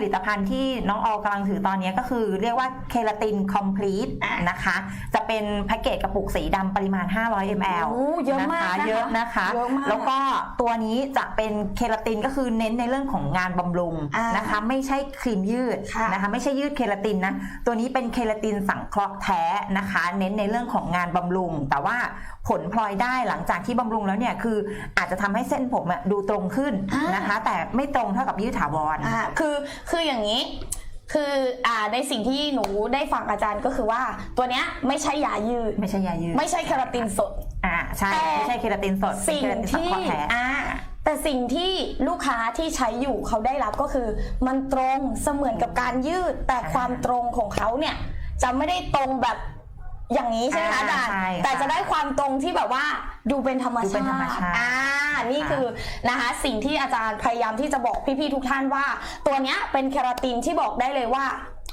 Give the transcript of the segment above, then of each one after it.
ผลิตภัณฑ์ที่น้องออกำลังถือตอนนี้ก็คือเรียกว่าเคลาตินคอมพลีทอะนะคะ จะเป็นแพ็กเกจกระปุกสีดำปริมาณ 500 ml โอ้เยอะมากนนะคะเยอะนะคะเยอะมากแล้วก็ตัวนี้จะเป็นเคลาตินก็คือเน้นในเรื่องของงานบำรุงอ่านนะคะ ไม่ใช่ครีมยืดค่ะนะคะ ไม่ใช่ยืดเคลาตินนะตัวนี้เป็นเคลาตินสังเคราะห์แท้นะคะ เน้นในเรื่องของงานบำรุง แต่ว่าผลพลอยได้หลังจากที่บำรุงแล้วเนี่ยคืออาจจะทำให้เส้นผมอะดูตรงขึ้นนะคะ แต่ไม่ตรงเท่ากับยืดถาวรอ่าคือ คืออย่างนี้ คืออ่าในสิ่งที่หนูได้ฟังอาจารย์ก็คือว่า ตัวเนี้ยไม่ใช่ยายืด ไม่ใช่ยายืดไม่ใช่เคราตินสด อ่าใช่ แต่ ไม่ใช่เคราตินสดเป็นสิ่งเคราตินสังที่เคราะห์แท้ อ่าแต่สิ่งที่ลูกค้าที่ใช้อยู่เขาได้รับก็คือ มันตรงเสมือนกับการยืด แต่อ่าความตรงของเขาเนี่ย จะไม่ได้ตรงแบบอย่างนี้ใช่ไหมคะอ่าอาจารย์ใช่ค่ะแต่จะได้ความตรงที่แบบว่าดูเป็นธรรมดูเป็นชาธรรมติชาติ อ่า นี่คือนะคะสิ่งที่อาจารย์พยายามที่จะบอกพี่ๆทุกท่านว่า ตัวเนี้ยเป็นเคราตินที่บอกได้เลยว่า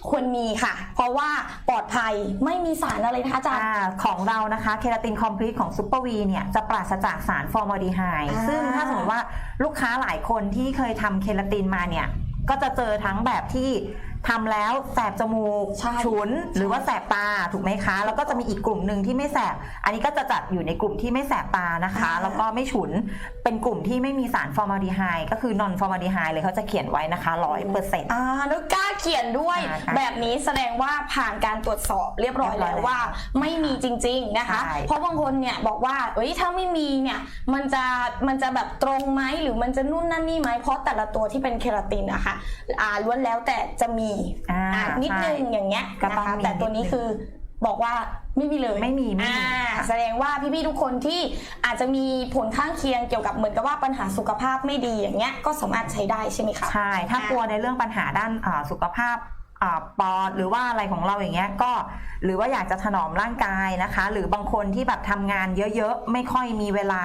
ควรมีค่ะ เพราะว่าปลอดภัยไม่มีสารอะไรนะคะอาจารย์อ่าของเรานะคะเคราตินคอมพลีทของซูเปอร์วีเนี่ยจะปราศจากสารฟอร์มาลดีไฮด์อ่าซึ่งถ้าสมมติว่าลูกค้าหลายคนที่เคยทำเคราตินมาเนี่ยก็จะเจอทั้งแบบที่ทำแล้วแสบจมูกใช่ฉุนหรือว่าแสบตาถูกไหมคะ แล้วก็จะมีอีกกลุ่มหนึ่งที่ไม่แสบ อันนี้ก็จะจัดอยู่ในกลุ่มที่ไม่แสบตานะคะ อ่า แล้วก็ไม่ฉุนเป็นกลุ่มที่ไม่มีสารฟอร์มาลดีไฮด์ก็คือนอนฟอร์มาลดีไฮด์เลยเขาจะเขียนไว้นะคะร้อยเปอร์เซ็นต์ อ่าแล้วกล้าเขียนด้วย อ่าค่ะแบบนี้แสดงว่าผ่านการตรวจสอบเรียบร้อยเรียบร้อยแล้วว่า ไม่มีจริง ๆนะคะ ใช่ เพราะบางคนเนี่ยบอกว่าเอ้ยถ้าไม่มีเนี่ยมันจะมันจะแบบตรงไหมหรือมันจะนู่นนั่นนี่ไหมเพราะแต่ละตัวที่เป็นเคราตินนะคะอ่าล้วนแล้วแต่จะมีอ่าอ่านิดนึงใช่ อย่างเงี้ยก็นะต้องคะมีแต่ตัวนี้นิดนึงคือบอกว่าไม่มีเลยไม่มีไม่มีอ่าค่ะ แสดงว่าพี่ๆทุกคนที่อาจจะมีผลข้างเคียงเกี่ยวกับเหมือนกับว่าปัญหาสุขภาพไม่ดีอย่างเงี้ยก็สามารถใช้ได้ใช่ไหมคะ ใช่ ถ้ากลัวในเรื่องปัญหาด้านอ่าสุขภาพอ่า ปอดหรือว่าอะไรของเราอย่างเงี้ยก็หรือว่าอยากจะถนอมร่างกายนะคะ หรือบางคนที่แบบทำงานเยอะๆ ไม่ค่อยมีเวลา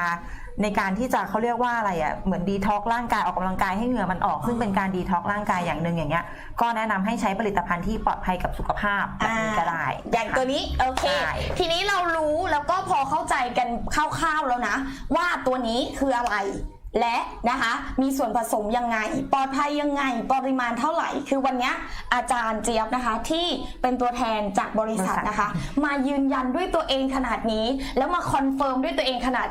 ในการที่จะเขาเรียกว่าอะไรอะ่ะเหมือนดีท็อกร่างกายออกกำลังกายให้เหงื่อมันออกซึ่งเป็นการดีท็อกร่างกายอย่างหนึ่งอย่างเงี้ยก็แนะนำให้ใช้ผลิตภัณฑ์ที่ปลอดภัยกับสุขภาพแบบนี้ก็ได้อย่างตัวนี้โอเคใช่ทีนี้เรารู้แล้วก็พอเข้าใจกันคร่าวๆแล้วนะ ว่าตัวนี้คืออะไร และนะคะมีส่วนผสมยังไง ปลอดภัยยังไง ปริมาณเท่าไหร่ คือวันเนี้ยอาจารย์เจี๊ยบนะคะที่เป็นตัวแทนจากบริษัทนะคะ มายืนยันด้วยตัวเองขนาดนี้ แล้วมาคอนเฟิร์มด้วยตัวเองขนาด